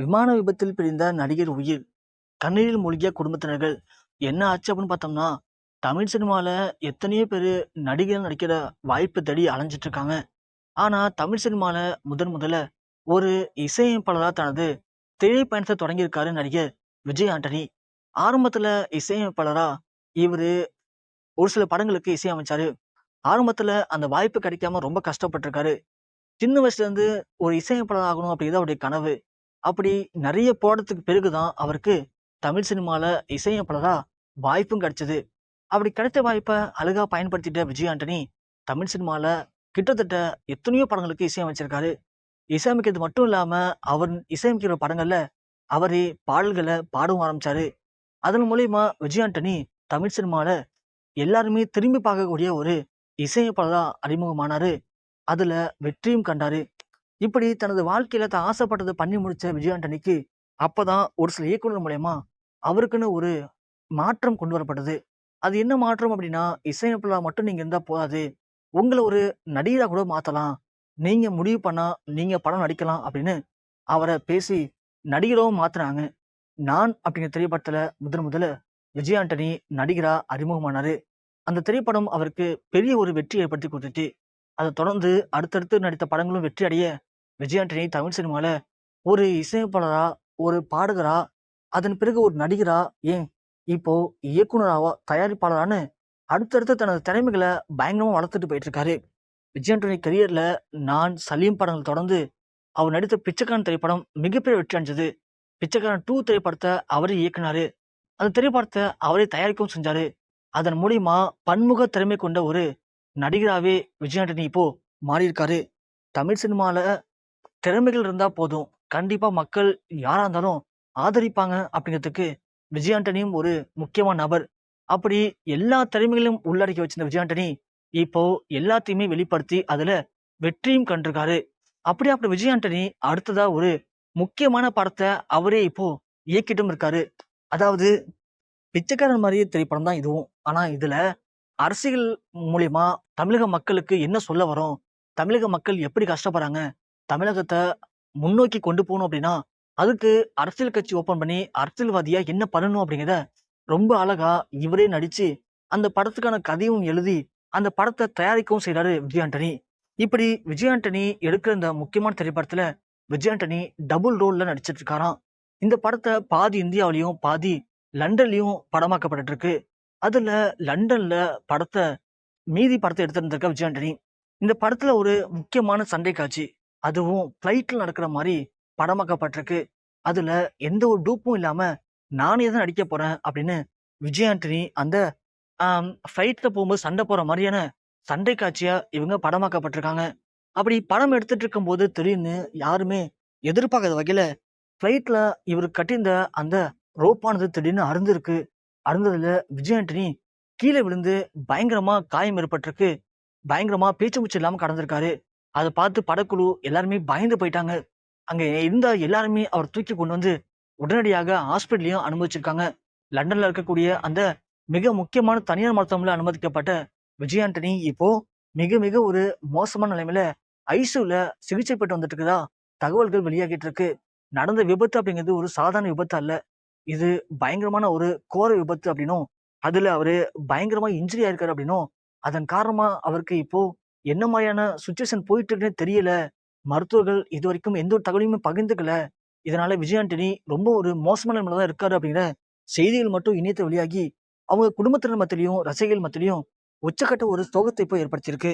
விமான விபத்தில் பிரிந்த நடிகர் உயிர். கண்ணீரில் மூழ்கிய குடும்பத்தினர்கள் என்ன ஆச்சு? அப்படின்னு பார்த்தோம்னா தமிழ் சினிமாவில் எத்தனையோ பேர் நடிகர் நடிக்கிற வாய்ப்பு தேடி அலைஞ்சிட்டு இருக்காங்க. தமிழ் சினிமாவில் முதன் முதல்ல ஒரு இசையமைப்பாளராக தனது திரைப்பயணத்தை தொடங்கியிருக்காரு நடிகர் விஜய் ஆண்டனி. ஆரம்பத்தில் இசையமைப்பாளராக இவர் ஒரு சில படங்களுக்கு இசையமைச்சாரு ஆரம்பத்தில் அந்த வாய்ப்பு கிடைக்காம ரொம்ப கஷ்டப்பட்டிருக்காரு. சின்ன வயசுலேருந்து ஒரு இசையமைப்பாளர் ஆகணும் அப்படிங்கிறது அவருடைய கனவு. அப்படி நிறைய போடத்துக்கு பிறகுதான் அவருக்கு தமிழ் சினிமாவில் இசையமைப்பாளராக வாய்ப்பும் கிடைச்சது. அப்படி கிடைத்த வாய்ப்பை அழகா பயன்படுத்திட்ட விஜய் ஆண்டனி தமிழ் சினிமால கிட்டத்தட்ட எத்தனையோ படங்களுக்கு இசையமைச்சிருக்காரு இசையமைக்கிறது மட்டும் இல்லாம அவர் இசையமைக்கிற படங்களில் அவரே பாடல்களை பாடவும் ஆரம்பிச்சாரு. அதன் மூலியமா விஜய் ஆண்டனி தமிழ் சினிமால எல்லாருமே திரும்பி பார்க்கக்கூடிய ஒரு இசையமைப்பாளராக அறிமுகமானாரு. அதுல வெற்றியும் கண்டாரு. இப்படி தனது வாழ்க்கையில தான் ஆசைப்பட்டதை பண்ணி முடிச்ச விஜயாண்டனிக்கு அப்பதான் ஒரு சில இயக்குனர் மூலயமா அவருக்குன்னு ஒரு மாற்றம் கொண்டு வரப்பட்டது. அது என்ன மாற்றம் அப்படின்னா இசையமைப்பாளராக மட்டும் நீங்க இருந்தா போதாது. உங்களை ஒரு நடிகராக கூட மாத்தலாம். நீங்க முடிவு பண்ணா நீங்க படம் நடிக்கலாம் அப்படின்னு அவரை பேசி நடிகராவும் மாத்துறாங்க நான் அப்படிங்கிற திரைப்படத்துல முதன் முதல்ல விஜய் ஆண்டனி நடிகரா அறிமுகமானாரு. அந்த திரைப்படம் அவருக்கு பெரிய ஒரு வெற்றி ஏற்படுத்தி கொடுத்துச்சு. அதை தொடர்ந்து அடுத்தடுத்து நடித்த படங்களும் வெற்றி அடைய விஜய் ஆண்டனி தமிழ் சினிமாவில் ஒரு இசையமைப்பாளரா ஒரு பாடகரா அதன் பிறகு ஒரு நடிகரா ஏன் இப்போ இயக்குனராவா தயாரிப்பாளரான்னு அடுத்தடுத்து தனது திறமைகளை பயங்கரமாக வளர்த்துட்டு போயிட்டு இருக்காரு விஜய் ஆண்டனி கரியரில் நான் சலீம் படங்கள் தொடர்ந்து அவர் நடித்த பிச்சைக்காரன் திரைப்படம் மிகப்பெரிய வெற்றி அடைஞ்சது. பிச்சைக்காரன் டூ திரைப்படத்தை அவரே இயக்குனாரு. அந்த திரைப்படத்தை அவரே தயாரிக்கவும் செஞ்சாரு. அதன் மூலியமா பன்முக திறமை கொண்ட ஒரு நடிகராகவே விஜய் ஆண்டனி இப்போ மாறியிருக்காரு. தமிழ் சினிமாவில் திறமைகள் இருந்தால் போதும். கண்டிப்பாக மக்கள் யாராக இருந்தாலும் ஆதரிப்பாங்க அப்படிங்கிறதுக்கு விஜய் ஆண்டனியும் ஒரு முக்கியமான நபர். அப்படி எல்லா திறமைகளையும் உள்ளடக்கி வச்சிருந்த விஜய் ஆண்டனி இப்போ எல்லாத்தையுமே வெளிப்படுத்தி அதில் வெற்றியும் கண்டிருக்காரு. அப்படி அப்படி விஜய் ஆண்டனி அடுத்ததா ஒரு முக்கியமான படத்தை அவரே இப்போ இயக்கிட்டும் இருக்காரு. அதாவது பிச்சைக்காரன் மாதிரியே திரைப்படம் தான் இதுவும். ஆனா இதுல அரசியல் மூலியமா தமிழக மக்களுக்கு என்ன சொல்ல வரோம்? தமிழக மக்கள் எப்படி கஷ்டப்படுறாங்க? தமிழகத்தை முன்னோக்கி கொண்டு போகணும் அப்படின்னா அதுக்கு அரசியல் கட்சி ஓப்பன் பண்ணி அரசியல்வாதியா என்ன பண்ணணும் அப்படிங்கிறத ரொம்ப அழகா இவரே நடிச்சு அந்த படத்துக்கான கதையும் எழுதி அந்த படத்தை தயாரிக்கவும் செய்கிறாரு விஜய் ஆண்டனி. இப்படி விஜய் ஆண்டனி எடுக்கிற இந்த முக்கியமான திரைப்படத்துல விஜய் ஆண்டனி டபுள் ரோல்ல நடிச்சிட்டு இருக்காராம் இந்த படத்தை பாதி இந்தியாவிலையும் பாதி லண்டன்லையும் படமாக்கப்பட்டு இருக்கு அதுல லண்டன்ல படத்தை மீதி படத்தை எடுத்திருந்திருக்க விஜய் ஆண்டனி. இந்த படத்துல ஒரு முக்கியமான சண்டை காட்சி. அதுவும் ஃப்ளைட்டில் நடக்கிற மாதிரி படமாக்கப்பட்டிருக்கு அதில் எந்த ஒரு டூப்பும் இல்லாமல் நானே தான் நடிக்க போகிறேன் அப்படின்னு விஜய் ஆண்டனி அந்த ஃப்ளைட்டில் போகும்போது சண்டை போகிற மாதிரியான சண்டை காட்சியாக இவங்க படமாக்கப்பட்டிருக்காங்க அப்படி படம் எடுத்துட்டு இருக்கும்போது திடீர்னு யாருமே எதிர்பார்க்காத வகையில் ஃப்ளைட்டில் இவர் கட்டியிருந்த அந்த ரோப்பானது திடீர்னு அருந்திருக்கு அருந்ததுல விஜய் ஆண்டனி கீழே விழுந்து பயங்கரமாக காயம் ஏற்பட்டிருக்கு. பயங்கரமாக பேச்சு மூச்சு இல்லாமல் கடந்திருக்காரு. அதை பார்த்து படக்குழு எல்லாருமே பயந்து போயிட்டாங்க. அங்க இருந்த எல்லாருமே அவர் தூக்கி கொண்டு வந்து உடனடியாக ஹாஸ்பிட்டலையும் அனுமதிச்சிருக்காங்க. லண்டன்ல இருக்கக்கூடிய அந்த மிக முக்கியமான தனியார் மருத்துவமனையில் அனுமதிக்கப்பட்ட விஜய் ஆண்டனி இப்போ மிக மிக ஒரு மோசமான நிலைமையில ஐசியூல சிகிச்சை பெற்று வந்துட்டு இருக்குதா தகவல்கள் வெளியாகிட்டு இருக்கு நடந்த விபத்து அப்படிங்கிறது ஒரு சாதாரண விபத்து அல்ல. இது பயங்கரமான ஒரு கோர விபத்து அப்படின்னும் அதுல அவரு பயங்கரமா இன்ஜுரி ஆயிருக்காரு அப்படின்னும் அதன் காரணமா அவருக்கு இப்போ என்ன மாதிரியான சுச்சுவேஷன் போயிட்டு இருக்குன்னு தெரியல. மருத்துவர்கள் இது வரைக்கும் எந்த ஒரு தகவலையுமே பகிர்ந்துக்கல. இதனால விஜய் ஆண்டனி ரொம்ப ஒரு மோசமான நிலைமையில தான் இருக்காரு அப்படிங்கிற செய்திகள் மட்டும் இணையத்தை வெளியாகி அவங்க குடும்பத்தினர் மத்தியிலையும் ரசிகர்கள் மத்தியிலையும் உச்சக்கட்ட ஒரு சோகத்தை இப்போ ஏற்படுத்தியிருக்கு.